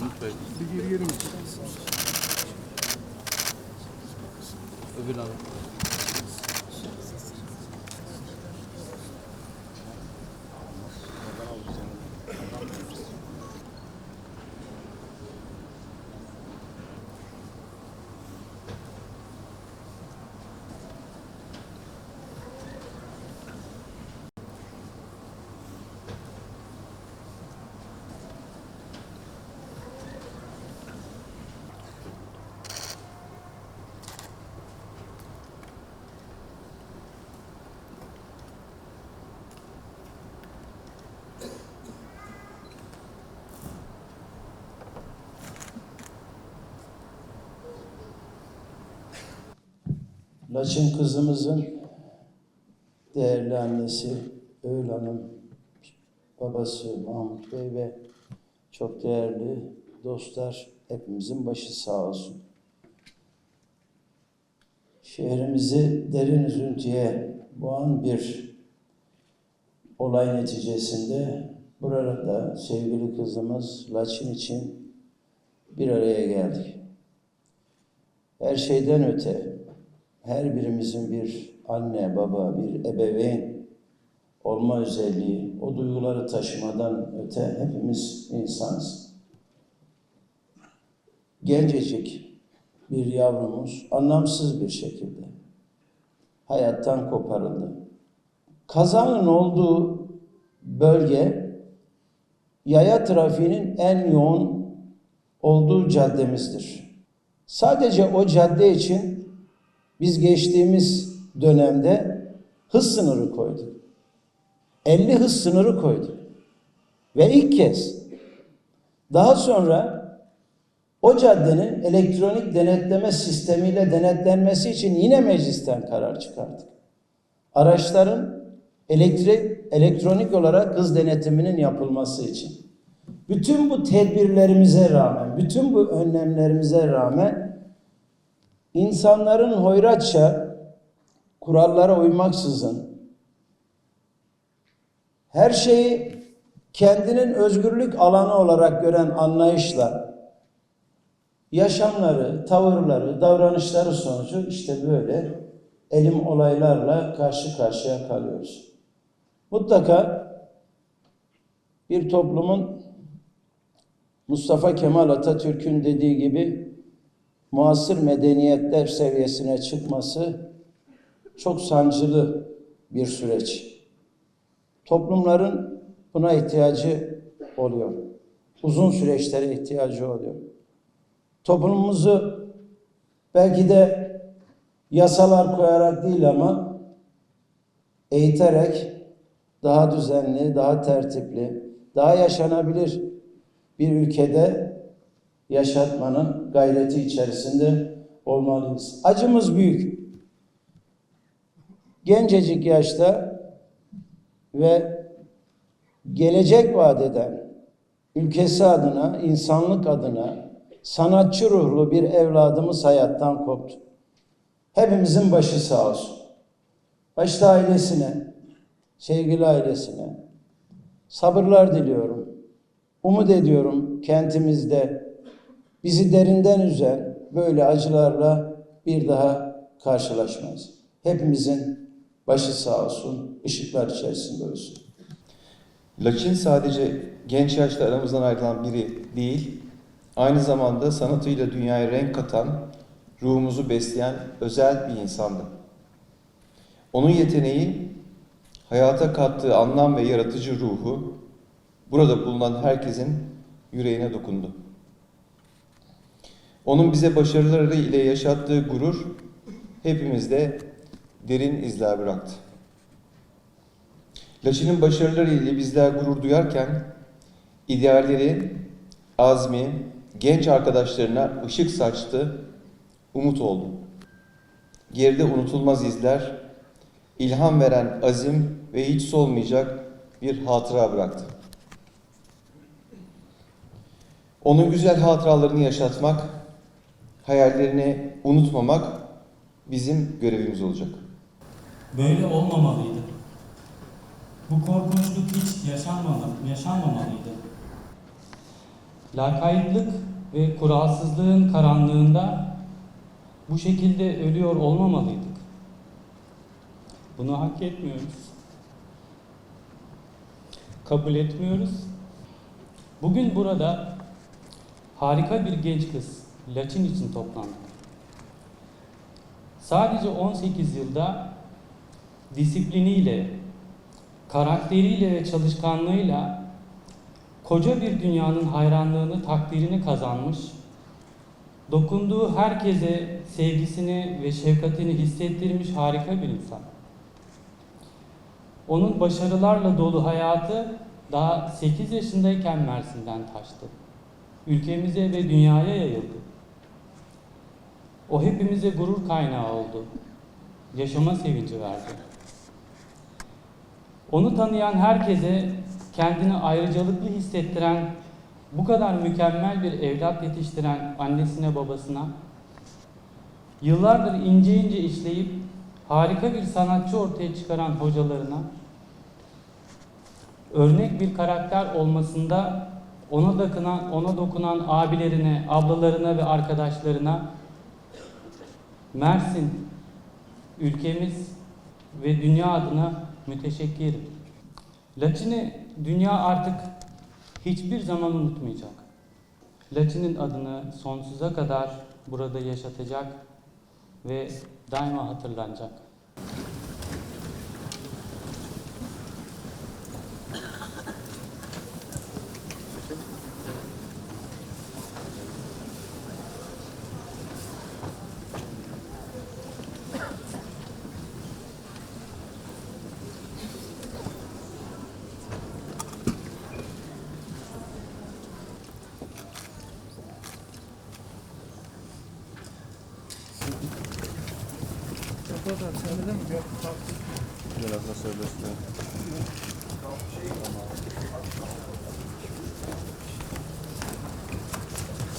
Mahmut Bey. Bir geri geri mi? Öbür abi. Laçın kızımızın değerli annesi Öğül Hanım, babası Mahmut Bey ve çok değerli dostlar hepimizin başı sağ olsun. Şehrimizi derin üzüntüye boğan bir olay neticesinde burada sevgili kızımız Laçin için bir araya geldik. Her şeyden öte her birimizin bir anne, baba, bir ebeveyn olma özelliği, o duyguları taşımadan öte hepimiz insanız. Gencecik bir yavrumuz anlamsız bir şekilde hayattan koparıldı. Kazanın olduğu bölge yaya trafiğinin en yoğun olduğu caddemizdir. Sadece o cadde için biz geçtiğimiz dönemde hız sınırı koyduk. 50 hız sınırı koyduk. Ve ilk kez daha sonra o caddenin elektronik denetleme sistemiyle denetlenmesi için yine meclisten karar çıkardık. Araçların elektrik, elektronik olarak hız denetiminin yapılması için. Bütün bu tedbirlerimize rağmen, bütün bu önlemlerimize rağmen insanların hoyratça kurallara uymaksızın her şeyi kendinin özgürlük alanı olarak gören anlayışla yaşamları, tavırları, davranışları sonucu işte böyle elim olaylarla karşı karşıya kalıyoruz. Mutlaka bir toplumun Mustafa Kemal Atatürk'ün dediği gibi muasır medeniyetler seviyesine çıkması çok sancılı bir süreç. Toplumların buna ihtiyacı oluyor. Uzun süreçlere ihtiyacı oluyor. Toplumumuzu belki de yasalar koyarak değil ama eğiterek daha düzenli, daha tertipli, daha yaşanabilir bir ülkede yaşatmanın gayreti içerisinde olmalıyız. Acımız büyük. Gencecik yaşta ve gelecek vadeden ülkesi adına, insanlık adına sanatçı ruhlu bir evladımız hayattan koptu. Hepimizin başı sağ olsun. Başta ailesine, sevgili ailesine sabırlar diliyorum. Umut ediyorum kentimizde bizi derinden üzen böyle acılarla bir daha karşılaşmaz. Hepimizin başı sağ olsun, ışıklar içerisinde olsun. Laçin sadece genç yaşta aramızdan ayrılan biri değil, aynı zamanda sanatıyla dünyaya renk katan, ruhumuzu besleyen özel bir insandı. Onun yeteneği, hayata kattığı anlam ve yaratıcı ruhu, burada bulunan herkesin yüreğine dokundu. Onun bize başarıları ile yaşattığı gurur, hepimizde derin izler bıraktı. Laçin'in başarıları ile bizler gurur duyarken, idealleri, azmi, genç arkadaşlarına ışık saçtı, umut oldu. Geride unutulmaz izler, ilham veren azim ve hiç solmayacak bir hatıra bıraktı. Onun güzel hatıralarını yaşatmak, hayallerini unutmamak bizim görevimiz olacak. Böyle olmamalıydı. Bu korkunçluk hiç yaşanmamalı, yaşanmamalıydı. lakaytlık ve kuralsızlığın karanlığında bu şekilde ölüyor olmamalıydık. Bunu hak etmiyoruz. Kabul etmiyoruz. Bugün burada harika bir genç kız Laçin için toplandık. Sadece 18 yılda disipliniyle, karakteriyle ve çalışkanlığıyla koca bir dünyanın hayranlığını, takdirini kazanmış, dokunduğu herkese sevgisini ve şefkatini hissettirmiş harika bir insan. Onun başarılarla dolu hayatı daha 8 yaşındayken Mersin'den taştı. Ülkemize ve dünyaya yayıldı. O hepimize gurur kaynağı oldu. Yaşama sevinci verdi. Onu tanıyan herkese kendini ayrıcalıklı hissettiren, bu kadar mükemmel bir evlat yetiştiren annesine babasına, yıllardır ince ince işleyip harika bir sanatçı ortaya çıkaran hocalarına, örnek bir karakter olmasında ona dokunan, ona dokunan abilerine, ablalarına ve arkadaşlarına Mersin, ülkemiz ve dünya adına müteşekkirim. Laçin'i dünya artık hiçbir zaman unutmayacak. Laçin'in adını sonsuza kadar burada yaşatacak ve daima hatırlanacak. zaten. Sende de mi? Yok. Biraz da serbest. Tamam.